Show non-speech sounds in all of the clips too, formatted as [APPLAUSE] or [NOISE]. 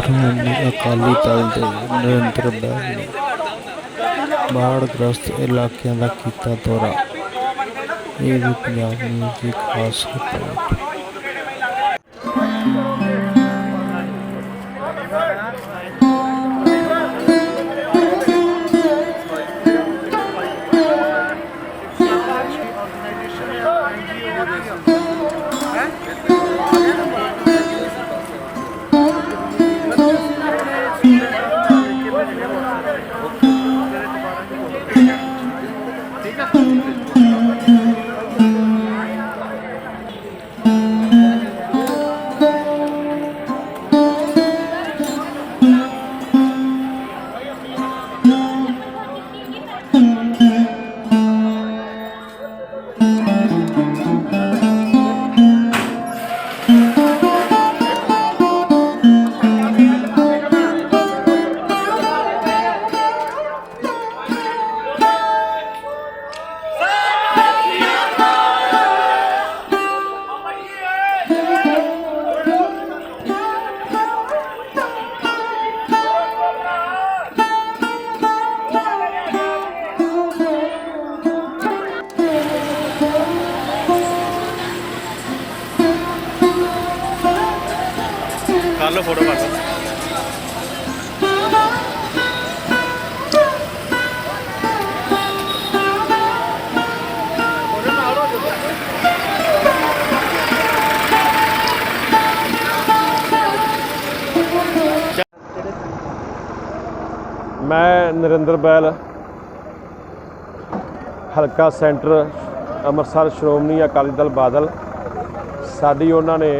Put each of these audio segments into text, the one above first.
ਸ਼੍ਰੋਮਣੀ ਅਕਾਲੀ ਦਲ ਦੇ ਨਰਿੰਦਰ ਬੈਲ ਨੇ ਬਾੜਗ੍ਰਸਤ ਇਲਾਕਿਆਂ ਦਾ ਕੀਤਾ ਦੌਰਾ। ਇਹ ਵੀ ਪੰਜਾਬ ਨਿਊਜ਼ ਦੀ ਖਾਸ ਰਿਪੋਰਟ ਲਓ ਫੋਟੋ ਕਰ ਲਓ ਮੈਂ ਨਰਿੰਦਰ ਬੈਲ, ਹਲਕਾ ਸੈਂਟਰ ਅੰਮ੍ਰਿਤਸਰ ਸ਼੍ਰੋਮਣੀ ਅਕਾਲੀ ਦਲ ਬਾਦਲ। ਸਾਡੀ ਉਹਨਾਂ ਨੇ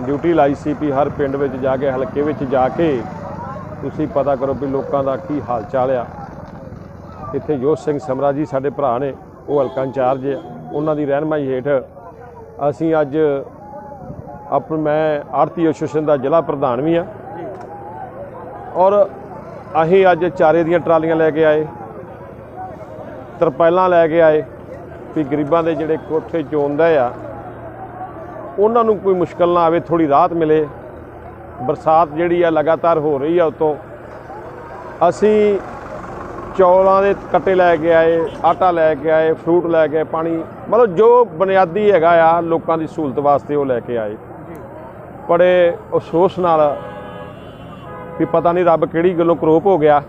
ਡਿਊਟੀ ਲਾਈ ਸੀ ਵੀ ਹਰ ਪਿੰਡ ਵਿੱਚ ਜਾ ਕੇ, ਹਲਕੇ ਵਿੱਚ ਜਾ ਕੇ ਤੁਸੀਂ ਪਤਾ ਕਰੋ ਵੀ ਲੋਕਾਂ ਦਾ ਕੀ ਹਾਲ ਚਾਲ ਆ। ਇੱਥੇ ਜੋਤ ਸਿੰਘ ਸਮਰਾ ਜੀ ਸਾਡੇ ਭਰਾ ਨੇ, ਉਹ ਹਲਕਾ ਇੰਚਾਰਜ ਉਹਨਾਂ ਦੀ ਰਹਿਨਮਾਈ ਹੇਠ ਅਸੀਂ ਅੱਜ ਆਪ, ਮੈਂ ਆਰਤੀ ਐਸੋਸੀਏਸ਼ਨ ਦਾ ਜ਼ਿਲ੍ਹਾ ਪ੍ਰਧਾਨ ਵੀ ਆ ਔਰ ਅਸੀਂ ਅੱਜ ਚਾਰੇ ਦੀਆਂ ਟਰਾਲੀਆਂ ਲੈ ਕੇ ਆਏ, ਤਰਪਾਲਾਂ ਲੈ ਕੇ ਆਏ, ਵੀ ਗਰੀਬਾਂ ਦੇ ਜਿਹੜੇ ਕੋਠੇ ਚੋਂਦੇ ਆ ਉਹਨਾਂ ਨੂੰ ਕੋਈ ਮੁਸ਼ਕਲ ਨਾ ਆਵੇ ਥੋੜੀ ਰਾਹਤ ਮਿਲੇ। ਬਰਸਾਤ ਜਿਹੜੀ ਆ ਲਗਾਤਾਰ ਹੋ ਰਹੀ ਆ ਉਤੋਂ। ਅਸੀਂ ਚੌਲਾਂ ਦੇ ਕੱਟੇ ਲੈ ਕੇ ਆਏ ਆਟਾ ਲੈ ਕੇ ਆਏ ਫਰੂਟ ਲੈ ਕੇ ਆਏ ਪਾਣੀ ਮਤਲਬ ਜੋ ਬੁਨਿਆਦੀ ਹੈਗਾ ਆ ਲੋਕਾਂ ਦੀ ਸਹੂਲਤ ਵਾਸਤੇ ਉਹ ਲੈ ਕੇ ਆਏ। ਬੜੇ ਅਫਸੋਸ ਨਾਲ ਵੀ ਪਤਾ ਨਹੀਂ ਰੱਬ ਕਿਹੜੀ ਗੱਲੋਂ ਕਰੋਪ ਹੋ ਗਿਆ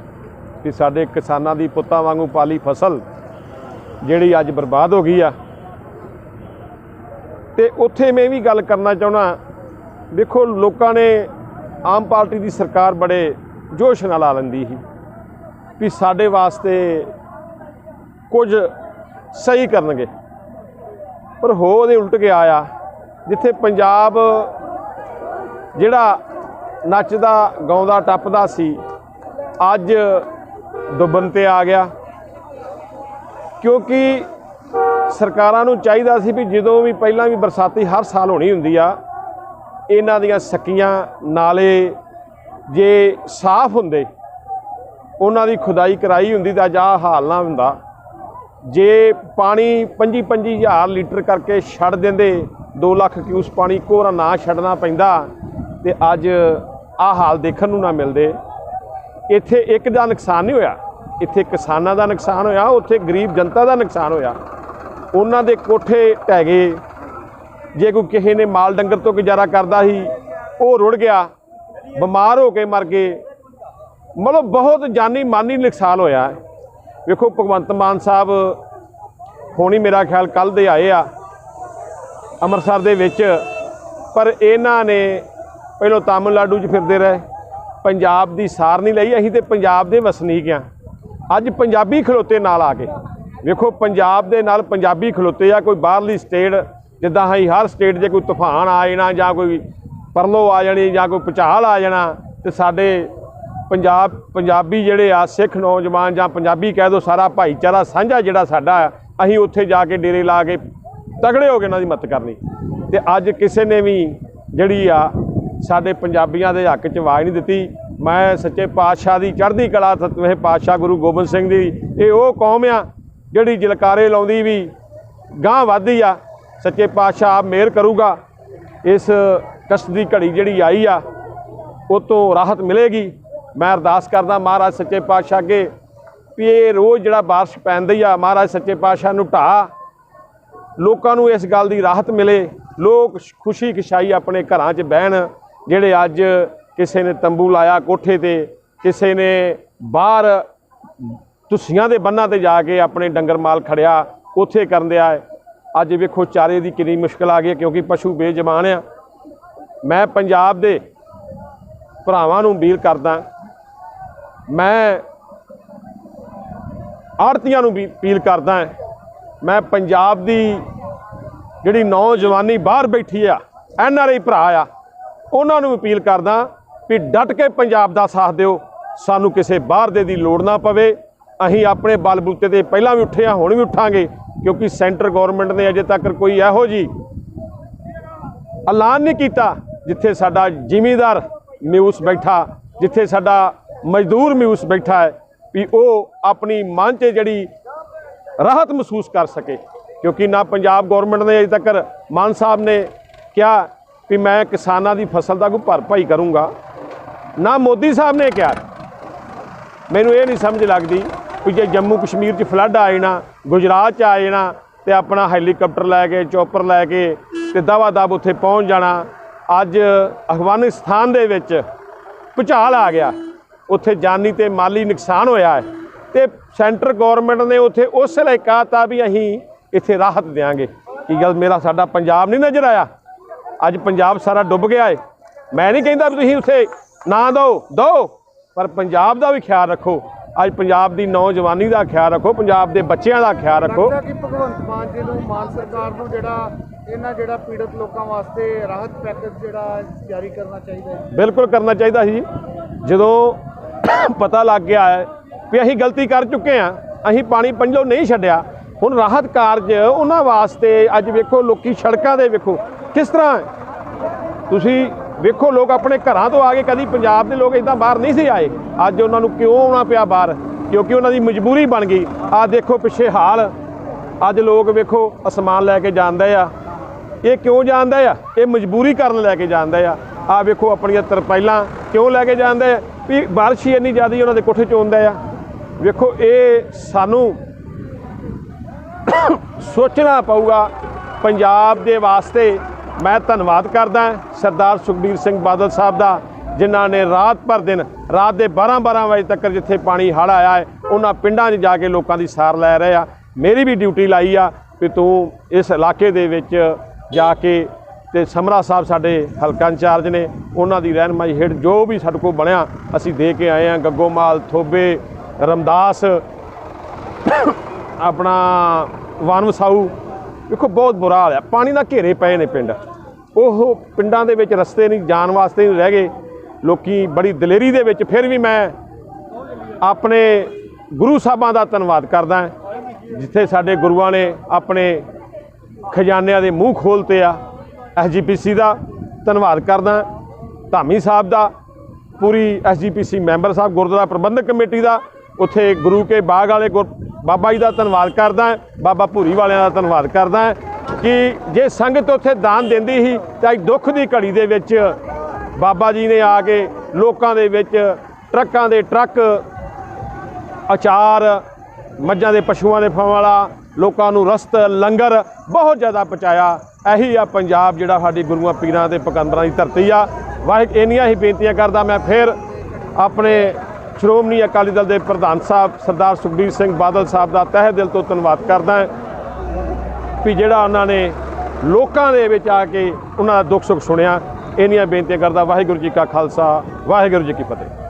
ਕਿ ਸਾਡੇ ਕਿਸਾਨਾਂ ਦੀ ਪੁੱਤਾਂ ਵਾਂਗੂ ਪਾਲੀ ਫਸਲ ਜਿਹੜੀ ਅੱਜ ਬਰਬਾਦ ਹੋ ਗਈ ਆ। ਤੇ ਉੱਥੇ ਮੈਂ ਵੀ ਗੱਲ ਕਰਨਾ ਚਾਹੁੰਦਾ ਦੇਖੋ, ਲੋਕਾਂ ਨੇ ਆਮ ਪਾਰਟੀ ਦੀ ਸਰਕਾਰ ਬੜੇ ਜੋਸ਼ ਨਾਲ ਆ ਲੈਂਦੀ ਸੀ ਵੀ ਸਾਡੇ ਵਾਸਤੇ ਕੁਝ ਸਹੀ ਕਰਨਗੇ। ਪਰ ਹੋ ਉਹਦੇ ਉਲਟ ਕੇ ਆਇਆ, ਜਿੱਥੇ ਪੰਜਾਬ ਜਿਹੜਾ ਨੱਚਦਾ, ਗਾਉਂਦਾ, ਟੱਪਦਾ ਸੀ, ਅੱਜ ਦੁਬਨ ਤੇ ਆ ਗਿਆ। ਕਿਉਂਕਿ ਸਰਕਾਰਾਂ ਨੂੰ ਚਾਹੀਦਾ ਸੀ ਵੀ ਜਦੋਂ ਵੀ ਪਹਿਲਾਂ ਵੀ ਬਰਸਾਤੀ ਹਰ ਸਾਲ ਹੋਣੀ ਹੁੰਦੀ ਆ, ਇਹਨਾਂ ਦੀਆਂ ਸਕੀਆਂ ਨਾਲੇ ਜੇ ਸਾਫ਼ ਹੁੰਦੇ, ਉਹਨਾਂ ਦੀ ਖੁਦਾਈ ਕਰਾਈ ਹੁੰਦੀ ਤਾਂ ਅੱਜ ਹਾਲ ਨਾ ਹੁੰਦਾ। ਜੇ ਪਾਣੀ 25 25000 ਲੀਟਰ ਕਰਕੇ ਛੱਡ ਦਿੰਦੇ 2 ਲੱਖ ਕਿਊਸ ਪਾਣੀ ਕੋਰਾ ਨਾ ਛੱਡਣਾ ਪੈਂਦਾ ਤੇ ਅੱਜ ਆਹ ਹਾਲ ਦੇਖਣ ਨੂੰ ਨਾ ਮਿਲਦੇ। ਇੱਥੇ ਇੱਕ ਦਾ ਨੁਕਸਾਨ ਨਹੀਂ ਹੋਇਆ, ਇੱਥੇ ਕਿਸਾਨਾਂ ਦਾ ਨੁਕਸਾਨ ਹੋਇਆ, ਉੱਥੇ ਗਰੀਬ ਜਨਤਾ ਦਾ ਨੁਕਸਾਨ ਹੋਇਆ। ਉਹਨਾਂ ਦੇ ਕੋਠੇ ਢਹਿ ਗਏ। ਜੇ ਕੋਈ ਕਿਸੇ ਨੇ ਮਾਲ ਡੰਗਰ ਤੋਂ ਗੁਜ਼ਾਰਾ ਕਰਦਾ ਸੀ, ਉਹ ਰੁੜ ਗਿਆ, ਬਿਮਾਰ ਹੋ ਕੇ ਮਰ ਗਏ। ਮਤਲਬ ਬਹੁਤ ਜਾਨੀ ਮਾਨੀ ਨੁਕਸਾਨ ਹੋਇਆ ਵੇਖੋ, ਭਗਵੰਤ ਮਾਨ ਸਾਹਿਬ ਹੋਣੀ ਮੇਰਾ ਖਿਆਲ ਕੱਲ ਦੇ ਆਏ ਆ, ਅੰਮ੍ਰਿਤਸਰ ਦੇ ਵਿੱਚ। ਪਰ ਇਹਨਾਂ ਨੇ ਪਹਿਲਾਂ ਤਾਮਿਲਨਾਡੂ 'ਚ ਫਿਰਦੇ ਰਹੇ। ਪੰਜਾਬ ਦੀ ਸਾਰ ਨਹੀਂ ਲਈ, ਅਸੀਂ ਤੇ ਪੰਜਾਬ ਦੇ ਵਸਨੀਕ ਆ। ਅੱਜ ਪੰਜਾਬੀ ਖਲੋਤੇ ਨਾਲ ਆ ਕੇ ਵੇਖੋ, ਪੰਜਾਬ ਦੇ ਨਾਲ ਪੰਜਾਬੀ ਖਲੋਤੇ ਆ, ਕੋਈ ਬਾਹਰਲੀ ਸਟੇਟ ਜਿੱਦਾਂ ਅਸੀਂ ਹਰ ਸਟੇਟ 'ਚ ਕੋਈ ਤੂਫਾਨ ਆ ਜਾਣਾ ਜਾਂ ਕੋਈ ਪਰਲੋ ਆ ਜਾਣੀ ਜਾਂ ਕੋਈ ਭੁਚਾਲ ਆ ਜਾਣਾ, ਤੇ ਸਾਡੇ ਪੰਜਾਬ, ਪੰਜਾਬੀ ਜਿਹੜੇ ਆ, ਸਿੱਖ ਨੌਜਵਾਨ ਜਾਂ ਪੰਜਾਬੀ ਕਹਿ ਦੋ ਸਾਰਾ ਭਾਈਚਾਰਾ ਸਾਂਝਾ ਜਿਹੜਾ ਸਾਡਾ ਅਸੀਂ ਉੱਥੇ ਜਾ ਕੇ ਡੇਰੇ ਲਾ ਕੇ ਤਗੜੇ ਹੋ ਕੇ ਇਹਨਾਂ ਦੀ ਮਦਦ ਕਰਨੀ। ਤੇ ਅੱਜ ਕਿਸੇ ਨੇ ਵੀ ਜਿਹੜੀ ਆ, ਸਾਡੇ ਪੰਜਾਬੀਆਂ ਦੇ ਹੱਕ 'ਚ ਆਵਾਜ਼ ਨਹੀਂ ਦਿੱਤੀ। ਮੈਂ ਸੱਚੇ ਪਾਤਸ਼ਾਹ ਦੀ ਚੜ੍ਹਦੀ ਕਲਾ ਸਤਵੇਂ ਪਾਤਸ਼ਾਹ ਗੁਰੂ ਗੋਬਿੰਦ ਸਿੰਘ ਦੀ, ਇਹ ਉਹ ਕੌਮ ਆ ਜਿਹੜੀ ਜਲਕਾਰੇ ਲਾਉਂਦੀ ਵੀ ਗਾਂ ਵੱਧਦੀ ਆ, ਸੱਚੇ ਪਾਤਸ਼ਾਹ ਆਪ ਮਿਹਰ ਕਰੂਗਾ, ਇਸ ਕਸ਼ਟ ਦੀ ਘੜੀ ਜਿਹੜੀ ਆਈ ਆ, ਉਹ ਤੋਂ ਰਾਹਤ ਮਿਲੇਗੀ। ਮੈਂ ਅਰਦਾਸ ਕਰਦਾ ਮਹਾਰਾਜ ਸੱਚੇ ਪਾਤਸ਼ਾਹ ਅੱਗੇ ਵੀ ਇਹ ਰੋਜ਼ ਜਿਹੜਾ ਬਾਰਿਸ਼ ਪੈਂਦੀ ਆ, ਮਹਾਰਾਜ ਸੱਚੇ ਪਾਤਸ਼ਾਹ ਨੂੰ ਢਾ ਲੋਕਾਂ ਨੂੰ ਇਸ ਗੱਲ ਦੀ ਰਾਹਤ ਮਿਲੇ, ਲੋਕ ਖੁਸ਼ੀ ਖੁਸ਼ਾਈ ਆਪਣੇ ਘਰਾਂ 'ਚ ਬਹਿਣ, ਜਿਹੜੇ ਅੱਜ ਕਿਸੇ ਨੇ ਤੰਬੂ ਲਾਇਆ ਕੋਠੇ ਤੇ, ਕਿਸੇ ਨੇ ਬਾਹਰ ਤੁਸੀਆਂ ਦੇ ਬੰਨਾਂ ਤੇ ਜਾ ਕੇ ਆਪਣੇ ਡੰਗਰ ਮਾਲ ਖੜਿਆ, ਉੱਥੇ ਕਰਨ ਦਿਆ ਹੈ। ਅੱਜ ਵੇਖੋ ਚਾਰੇ ਦੀ ਕਿੰਨੀ ਮੁਸ਼ਕਲ ਆ ਗਈ ਹੈ ਕਿਉਂਕਿ ਪਸ਼ੂ ਬੇਜ਼ਬਾਨ ਆ। ਮੈਂ ਪੰਜਾਬ ਦੇ ਭਰਾਵਾਂ ਨੂੰ ਅਪੀਲ ਕਰਦਾ, ਮੈਂ ਆੜਤੀਆਂ ਨੂੰ ਵੀ ਅਪੀਲ ਕਰਦਾ, ਮੈਂ ਪੰਜਾਬ ਦੀ ਜਿਹੜੀ ਨੌਜਵਾਨੀ ਬਾਹਰ ਬੈਠੀ ਆ, ਐਨ ਆਰ ਆਈ ਭਰਾ ਆ, ਉਹਨਾਂ ਨੂੰ ਅਪੀਲ ਕਰਦਾ ਵੀ ਡਟ ਕੇ ਪੰਜਾਬ ਦਾ ਸਾਥ ਦਿਓ, ਸਾਨੂੰ ਕਿਸੇ ਬਾਹਰ ਦੇ ਦੀ ਲੋੜ ਨਾ ਪਵੇ। ਅਸੀਂ ਆਪਣੇ ਬਲ ਬੂਤੇ ਤੇ ਪਹਿਲਾਂ ਵੀ ਉੱਠੇ ਆ, ਹੁਣ ਵੀ ਉੱਠਾਂਗੇ, ਕਿਉਂਕਿ ਸੈਂਟਰ ਗਵਰਨਮੈਂਟ ਨੇ ਅਜੇ ਤੱਕ ਕੋਈ ਇਹੋ ਜੀ ਐਲਾਨ ਨਹੀਂ ਕੀਤਾ ਜਿੱਥੇ ਸਾਡਾ ਜ਼ਿਮੀਦਾਰ ਮਿਊਸ ਬੈਠਾ, ਜਿੱਥੇ ਸਾਡਾ ਮਜ਼ਦੂਰ ਮਿਊਸ ਬੈਠਾ ਹੈ, ਵੀ ਉਹ ਆਪਣੀ ਮਨ 'ਚ ਜਿਹੜੀ ਰਾਹਤ ਮਹਿਸੂਸ ਕਰ ਸਕੇ, ਕਿਉਂਕਿ ਨਾ ਪੰਜਾਬ ਗਵਰਨਮੈਂਟ ਨੇ ਅਜੇ ਤੱਕ ਮਾਨ ਸਾਹਿਬ ਨੇ ਕਿਹਾ ਵੀ ਮੈਂ ਕਿਸਾਨਾਂ ਦੀ ਫਸਲ ਦਾ ਕੋਈ ਭਰਪਾਈ ਕਰੂੰਗਾ, ਨਾ ਮੋਦੀ ਸਾਹਿਬ ਨੇ ਕਿਹਾ। ਮੈਨੂੰ ਇਹ ਨਹੀਂ ਸਮਝ ਲੱਗਦੀ ਵੀ ਜੇ ਜੰਮੂ ਕਸ਼ਮੀਰ 'ਚ ਫਲੱਡ ਆ ਜਾਣਾ, ਗੁਜਰਾਤ 'ਚ ਆ ਜਾਣਾ, ਤੇ ਆਪਣਾ ਹੈਲੀਕਾਪਟਰ ਲੈ ਕੇ ਚੌਪਰ ਲੈ ਕੇ ਤੇ ਦਵਾ ਦਬ ਉੱਥੇ ਪਹੁੰਚ ਜਾਣਾ, ਅੱਜ ਅਫਗਾਨਿਸਤਾਨ ਦੇ ਵਿੱਚ ਭੁਚਾਲ ਆ ਗਿਆ। ਉੱਥੇ ਜਾਨੀ ਤੇ ਮਾਲੀ ਨੁਕਸਾਨ ਹੋਇਆ ਹੈ ਤੇ ਸੈਂਟਰ ਗਵਰਨਮੈਂਟ ਨੇ ਉੱਥੇ ਉਸ ਲਈ ਕਹਤਾ ਵੀ ਅਸੀਂ ਇੱਥੇ ਰਾਹਤ ਦੇਵਾਂਗੇ ਕੀ ਗੱਲ ਮੇਰਾ ਸਾਡਾ ਪੰਜਾਬ ਨਹੀਂ ਨਜ਼ਰ ਆਇਆ? ਅੱਜ ਪੰਜਾਬ ਸਾਰਾ ਡੁੱਬ ਗਿਆ ਏ। ਮੈਂ ਨਹੀਂ ਕਹਿੰਦਾ ਵੀ ਤੁਸੀਂ ਉੱਥੇ ਨਾ ਦਿਓ ਦਿਓ, ਪਰ ਪੰਜਾਬ ਦਾ ਵੀ ਖਿਆਲ ਰੱਖੋ। ਅੱਜ ਪੰਜਾਬ ਦੀ ਨੌਜਵਾਨੀ ਦਾ ਖਿਆਲ ਰੱਖੋ ਪੰਜਾਬ ਦੇ ਬੱਚਿਆਂ ਦਾ ਖਿਆਲ ਰੱਖੋ। ਲੱਗਦਾ ਕਿ ਭਗਵੰਤ ਮਾਨ ਜੀ ਨੂੰ ਮਾਨ ਸਰਕਾਰ ਨੂੰ ਜਿਹੜਾ ਇਹਨਾਂ ਜਿਹੜਾ ਪੀੜਤ ਲੋਕਾਂ ਵਾਸਤੇ ਰਾਹਤ ਪੈਕੇਜ ਜਿਹੜਾ ਜਾਰੀ ਕਰਨਾ ਚਾਹੀਦਾ ਹੈ। ਬਿਲਕੁਲ ਕਰਨਾ ਚਾਹੀਦਾ ਸੀ ਜਦੋਂ ਪਤਾ ਲੱਗ ਗਿਆ ਹੈ ਵੀ ਅਸੀਂ ਗਲਤੀ ਕਰ ਚੁੱਕੇ ਹਾਂ ਅਸੀਂ ਪਾਣੀ ਪੰਜੋ ਨਹੀਂ ਛੱਡਿਆ ਹੁਣ ਰਾਹਤ ਕਾਰਜ ਉਹਨਾਂ ਵਾਸਤੇ ਅੱਜ ਵੇਖੋ ਲੋਕੀ ਸੜਕਾਂ ਦੇ ਵੇਖੋ ਕਿਸ ਤਰ੍ਹਾਂ। ਤੁਸੀਂ ਵੇਖੋ, ਲੋਕ ਆਪਣੇ ਘਰਾਂ ਤੋਂ ਆ ਕੇ ਕਦੀ ਪੰਜਾਬ ਦੇ ਲੋਕ ਇਦਾਂ ਬਾਹਰ ਨਹੀਂ ਸੀ ਆਏ। ਅੱਜ ਉਹਨਾਂ ਨੂੰ ਕਿਉਂ ਆਉਣਾ ਪਿਆ ਬਾਹਰ? ਕਿਉਂਕਿ ਉਹਨਾਂ ਦੀ ਮਜਬੂਰੀ ਬਣ ਗਈ। ਆ ਦੇਖੋ ਪਿੱਛੇ ਹਾਲ। ਅੱਜ ਲੋਕ ਵੇਖੋ, ਅਸਮਾਨ ਲੈ ਕੇ ਜਾਂਦੇ ਆ। ਇਹ ਕਿਉਂ ਜਾਂਦੇ ਆ? ਇਹ ਮਜਬੂਰੀ ਕਰਨ ਲੈ ਕੇ ਜਾਂਦੇ ਆ। ਆ ਵੇਖੋ ਆਪਣੀਆਂ ਤਰਪਾਈਲਾਂ ਕਿਉਂ ਲੈ ਕੇ ਜਾਂਦੇ ਆ? ਵੀ ਬਾਰਿਸ਼ ਹੀ ਇੰਨੀ ਜ਼ਿਆਦਾ ਉਹਨਾਂ ਦੇ ਕੋਠੇ 'ਚ ਆਉਂਦਾ ਆ। ਵੇਖੋ, ਇਹ ਸਾਨੂੰ [COUGHS] ਸੋਚਣਾ ਪਊਗਾ, ਪੰਜਾਬ ਦੇ ਵਾਸਤੇ ਮੈਂ ਧੰਨਵਾਦ ਕਰਦਾ ਸਰਦਾਰ ਸੁਖਬੀਰ ਸਿੰਘ ਬਾਦਲ ਸਾਹਿਬ ਦਾ, ਜਿਨ੍ਹਾਂ ਨੇ ਰਾਤ ਭਰ ਦਿਨ, ਰਾਤ ਦੇ 12-12 ਵਜੇ ਤੱਕ ਜਿੱਥੇ ਪਾਣੀ ਹੜ ਆਇਆ ਹੈ, ਉਹਨਾਂ ਪਿੰਡਾਂ 'ਚ ਜਾ ਕੇ ਲੋਕਾਂ ਦੀ ਸਾਰ ਲੈ ਰਹੇ ਆ। ਮੇਰੀ ਵੀ ਡਿਊਟੀ ਲਾਈ ਆ ਕਿ ਤੂੰ ਇਸ ਇਲਾਕੇ ਦੇ ਵਿੱਚ ਜਾ ਕੇ ਤੇ ਸਮਰਾ ਸਾਹਿਬ ਸਾਡੇ ਹਲਕਾ ਇੰਚਾਰਜ ਨੇ, ਉਹਨਾਂ ਦੀ ਰਹਿਨਮਾਈ ਹੇਠ ਜੋ ਵੀ ਸਾਡੇ ਕੋਲ ਬਣਿਆ, ਅਸੀਂ ਦੇ ਕੇ ਆਏ ਆ ਗੱਗੋਮਾਲ ਥੋਬੇ, ਰਮਦਾਸ, ਆਪਣਾ ਵਨ ਵਸਾਊ ਵੇਖੋ, ਬਹੁਤ ਬੁਰਾ ਹਾਲ ਆ ਪਾਣੀ ਦਾ ਘੇਰੇ ਪਏ ਨੇ ਪਿੰਡ। ਉਹ ਪਿੰਡਾਂ ਦੇ ਵਿੱਚ ਰਸਤੇ ਨਹੀਂ, ਜਾਣ ਵਾਸਤੇ ਨਹੀਂ ਰਹਿ ਗਏ। ਲੋਕੀ ਬੜੀ ਦਲੇਰੀ ਦੇ ਵਿੱਚ, ਫਿਰ ਵੀ ਮੈਂ ਆਪਣੇ ਗੁਰੂ ਸਾਹਿਬਾਂ ਦਾ ਧੰਨਵਾਦ ਕਰਦਾ ਜਿੱਥੇ ਸਾਡੇ ਗੁਰੂਆਂ ਨੇ ਆਪਣੇ ਖਜ਼ਾਨਿਆਂ ਦੇ ਮੂੰਹ ਖੋਲਤੇ ਆ। ਐਸਜੀਪੀਸੀ ਦਾ ਧੰਨਵਾਦ ਕਰਦਾ ਧਾਮੀ ਸਾਹਿਬ ਦਾ, ਪੂਰੀ SGPC member sahib, Gurdwara Prabandhak committee ਦਾ, ਉੱਥੇ ਗੁਰੂ ਕੇ ਬਾਗ ਵਾਲੇ ਗੁਰ- ਬਾਬਾ ਜੀ ਦਾ ਧੰਨਵਾਦ ਕਰਦਾ ਬਾਬਾ ਭੂਰੀ ਵਾਲਿਆਂ ਦਾ ਧੰਨਵਾਦ ਕਰਦਾ ਕਿ ਜੇ ਸੰਗਤ ਉੱਥੇ ਦਾਨ ਦਿੰਦੀ ਸੀ, ਤਾਂ ਅੱਜ ਦੁੱਖ ਦੀ ਘੜੀ ਦੇ ਵਿੱਚ ਬਾਬਾ ਜੀ ਨੇ ਆ ਕੇ ਲੋਕਾਂ ਦੇ ਵਿੱਚ ਟਰੱਕਾਂ ਦੇ ਟਰੱਕ, ਅਚਾਰ, ਮੱਝਾਂ ਦੇ ਪਸ਼ੂਆਂ ਦੇ ਫਾਂ ਵਾਲਾ, ਲੋਕਾਂ ਨੂੰ ਰਸਤ, ਲੰਗਰ ਬਹੁਤ ਜ਼ਿਆਦਾ ਪਹੁੰਚਾਇਆ। ਇਹੀ ਆ ਪੰਜਾਬ ਜਿਹੜਾ ਸਾਡੀ ਗੁਰੂਆਂ ਪੀਰਾਂ ਤੇ ਪਕੰਦਰਾਂ ਦੀ ਧਰਤੀ ਆ। ਵਾਹਿਗੁਰੂ, ਇੰਨੀਆਂ ਹੀ ਬੇਨਤੀਆਂ ਕਰਦਾ ਮੈਂ ਫਿਰ ਆਪਣੇ ਸ਼੍ਰੋਮਣੀ ਅਕਾਲੀ ਦਲ ਦੇ ਪ੍ਰਧਾਨ ਸਾਹਿਬ ਸਰਦਾਰ ਸੁਖਬੀਰ ਸਿੰਘ ਬਾਦਲ ਸਾਹਿਬ ਦਾ ਤਹਿ ਦਿਲ ਤੋਂ ਧੰਨਵਾਦ ਕਰਦਾ ਵੀ ਜਿਹੜਾ ਉਹਨਾਂ ਨੇ ਲੋਕਾਂ ਦੇ ਵਿੱਚ ਆ ਕੇ ਉਹਨਾਂ ਦਾ ਦੁੱਖ ਸੁੱਖ ਸੁਣਿਆ। ਇੰਨੀਆਂ ਬੇਨਤੀਆਂ ਕਰਦਾ ਵਾਹਿਗੁਰੂ ਜੀ ਕਾ ਖਾਲਸਾ, ਵਾਹਿਗੁਰੂ ਜੀ ਕੀ ਫਤਿਹ।